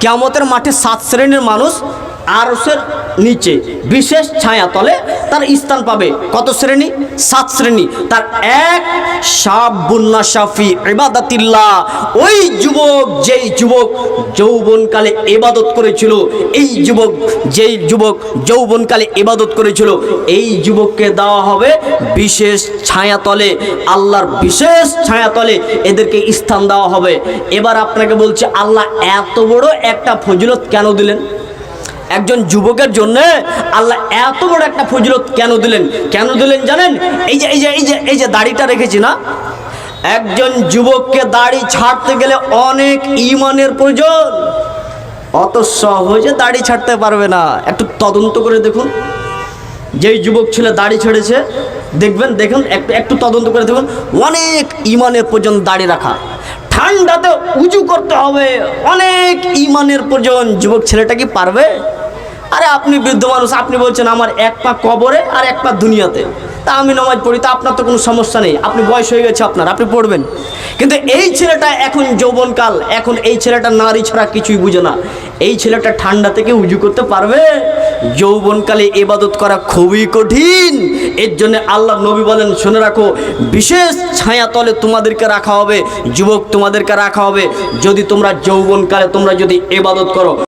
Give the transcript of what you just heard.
কেয়ামতের মাঠে সাত শ্রেণির মানুষ আরসের নিচে বিশেষ ছায়া তলে তার স্থান পাবে কত শ্রেণি? সাত শ্রেণি। তার এক সাবুন্না শাফি ইবাদাতিল্লাহ। ওই যুবক, যেই যুবক যৌবনকালে এবাদত করেছিল, এই যুবক, যেই যুবক যৌবনকালে এবাদত করেছিল, এই যুবককে দেওয়া হবে বিশেষ ছায়াতলে আল্লাহর বিশেষ ছায়াতলে এদেরকে স্থান দেওয়া হবে। এবার আপনাকে বলছে, আল্লাহ এত বড় একটা ফজিলত কেন দিলেন? একজন যুবকের জন্য আল্লাহ এত বড় একটা ফজিলত কেন দিলেন? কেন দিলেন জানেন? এই যে এই যে এই যে এই যে দাড়িটা রেখেছি না? একজন যুবককে দাড়ি ছাড়তে গেলে অনেক ইমানের প্রয়োজন। অত সহজে দাড়ি ছাড়তে পারবে না। একটু তদন্ত করে দেখুন। যেই যুবক ছেলে দাড়ি ছেড়েছে, দেখবেন, দেখুন, একটু একটু তদন্ত করে দেখুন। অনেক ইমানের পর্যন্ত দাড়ি রাখা। ঠান্ডাতে উঁচু করতে হবে। অনেক ইমানের প্রয়োজন। যুবক ছেলেটা কি পারবে? আপনি বৃদ্ধ মানুষ, আপনি বলছেন আমার এক পা কবরে আর এক পা দুনিয়াতে। তা আমি নামাজ পড়ি, তা আপনার তো কোনো সমস্যা নেই। আপনি বয়স হয়ে গেছে আপনার, আপনি পড়বেন। কিন্তু এই ছেলেটা এখন যৌবনকাল, এখন এই ছেলেটা নারী ছাড়া কিছুই বুঝে না। এই ছেলেটা ঠান্ডা থেকে উজু করতে পারবে? যৌবনকালে এবাদত করা খুবই কঠিন। এর জন্য আল্লাহ নবী বলেন, শুনে রাখো, বিশেষ ছায়াতলে তোমাদেরকে রাখা হবে, যুবক তোমাদেরকে রাখা হবে। যদি তোমরা যৌবনকালে তোমরা যদি এবাদত করো